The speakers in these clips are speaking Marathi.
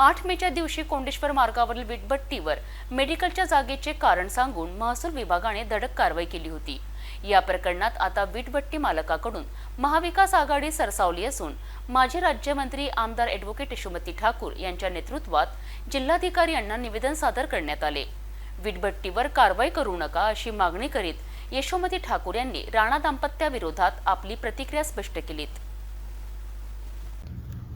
आठ मेच्या दिवशी कोंडेश्वर मार्गावरील वीटभट्टीवर मेडिकलच्या जागेचे कारण सांगून महसूल विभागाने धडक कारवाई केली होती. या प्रकरणात आता वीटभट्टी मालकाकडून महाविकास आघाडी सरसावली असून माजी राज्यमंत्री आमदार ॲडव्होकेट यशोमती ठाकूर यांच्या नेतृत्वात जिल्हाधिकारी यांना निवेदन सादर करण्यात आले. वीटभट्टीवर कारवाई करू नका अशी मागणी करीत यशोमती ठाकूर यांनी राणा दाम्पत्याविरोधात आपली प्रतिक्रिया स्पष्ट केलीत.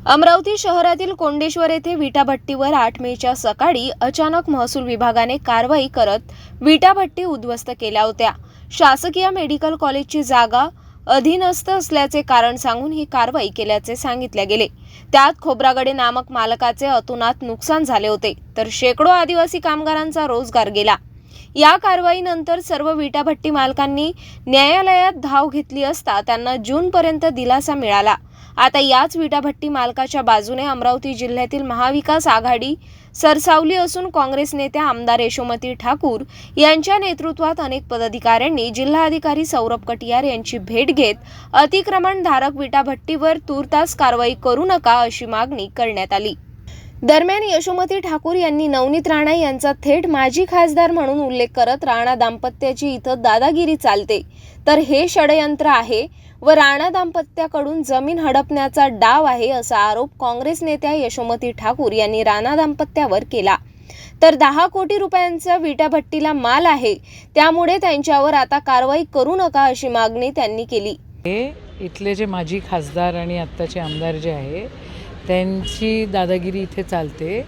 अमरावती शहरातील कोंडेश्वर येथे विटाभट्टीवर आठ मेच्या सकाळी अचानक महसूल विभागाने कारवाई करत विटाभट्टी उद्ध्वस्त केल्या होत्या. शासकीय मेडिकल कॉलेजची जागा अधीनस्थ असल्याचे कारण सांगून ही कारवाई केल्याचे सांगितले गेले. त्यात खोब्रागडे नामक मालकाचे अतुनात नुकसान झाले होते तर शेकडो आदिवासी कामगारांचा रोजगार गेला. या कारवाईनंतर सर्व विटाभट्टी मालकांनी न्यायालयात धाव घेतली असता त्यांना जूनपर्यंत दिलासा मिळाला. आता याच विटाभट्टी मालकाच्या बाजूने अमरावती जिल्ह्यातील महाविकास आघाडी सरसावली असून काँग्रेस नेत्या आमदार यशोमती ठाकूर यांच्या नेतृत्वात अनेक पदाधिकाऱ्यांनी जिल्हाधिकारी सौरभ कटियार यांची भेट घेत अतिक्रमणधारक विटाभट्टीवर तूर्तास कारवाई करू नका अशी मागणी करण्यात आली. दरम्यान यशोमती ठाकूर यांनी नवनीत राणा यांचा थेट माजी खासदार म्हणून उल्लेख करत राणा दाम्पत्याची इथं दादागिरी चालते. तर हे षडयंत्र आहे व राणा दाम्पत्याकडून जमीन हडपण्याचा डाव आहे असा आरोप काँग्रेस नेत्या यशोमती ठाकूर यांनी राणा दाम्पत्यावर केला. तर दहा कोटी रुपयांचा विटाभट्टीला माल आहे त्यामुळे त्यांच्यावर आता कारवाई करू नका अशी मागणी त्यांनी केली. हे इथले जे माजी खासदार आणि आत्ताचे आमदार जे आहे त्यांची दादागिरी इथे चालते.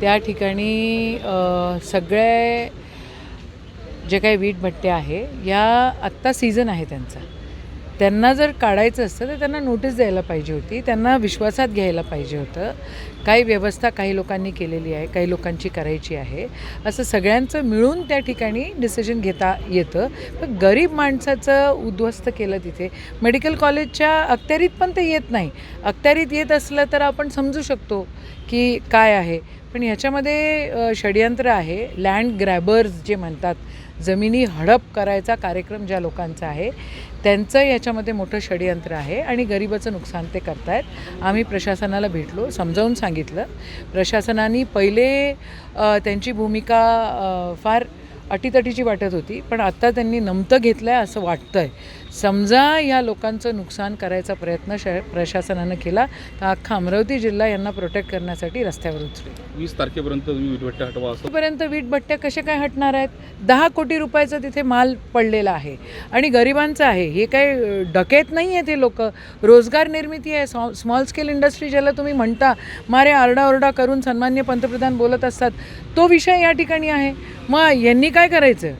त्या ठिकाणी सगळे जे काही वीट भट्ट्या आहे या आत्ता सीझन आहे त्यांचा. त्यांना जर काढायचं असतं तर त्यांना नोटीस द्यायला पाहिजे होती. त्यांना विश्वासात घ्यायला पाहिजे होतं. काही व्यवस्था काही लोकांनी केलेली आहे काही लोकांची करायची आहे. असं सगळ्यांचं मिळून त्या ठिकाणी डिसिजन घेता येतं. पण गरीब माणसाचं उद्ध्वस्त केलं तिथे. मेडिकल कॉलेजच्या अखत्यारीत पण ते येत नाही. अखत्यारीत येत असलं तर आपण समजू शकतो की काय आहे. पण ह्याच्यामध्ये षडयंत्र आहे. लँड ग्रॅबर्स जे म्हणतात जमिनी हडप करायचा कार्यक्रम ज्या लोकांचा आहे त्यांचं याच्यामध्ये मोठं षडयंत्र आहे आणि गरिबाचं नुकसान ते करतायत. आम्ही प्रशासनाला भेटलो समजावून सांगितलं. प्रशासनाने पहिले त्यांची भूमिका फार अटीतटीची वाटत होती पण आत्ता त्यांनी नमतं घेतलं आहे असं वाटतं आहे समजा या लोकांचं नुकसान करायचा प्रयत्न श प्रशासनानं केला तर अख्खा अमरावती जिल्हा यांना प्रोटेक्ट करण्यासाठी रस्त्यावर उचलेल वीस तारखेपर्यंत तुम्ही विटभट्ट्या हटवा असं? पर्यंत वीटभट्ट्या कशा काय हटणार आहेत? दहा कोटी रुपयाचं तिथे माल पडलेला आहे. आणि गरिबांचं आहे. हे काय डकेत नाही आहे ते लोक. रोजगार निर्मिती आहे. स्मॉ स्मॉल स्केल इंडस्ट्री ज्याला तुम्ही म्हणता मारे आरडाओरडा करून सन्मान्य पंतप्रधान बोलत असतात तो विषय या ठिकाणी आहे. मग यांनी काय काय करायचं?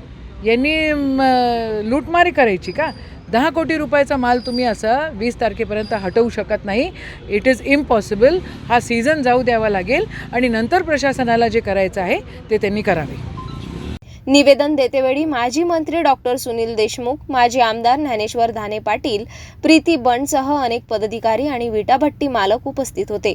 यांनी लूटमारी करायची का? दहा कोटी रुपयाचा माल तुम्ही असं वीस तारखेपर्यंत हटवू शकत नाही. इट इज इम्पॉसिबल हा सीझन जाऊ द्यावा लागेल आणि नंतर प्रशासनाला जे करायचं आहे ते त्यांनी करावे. निवेदन देतेवेळी माजी मंत्री डॉक्टर सुनील देशमुख माजी आमदार ज्ञानेश्वर धाने पाटील प्रीती बंडसह अनेक पदाधिकारी आणि विटाभट्टी मालक उपस्थित होते.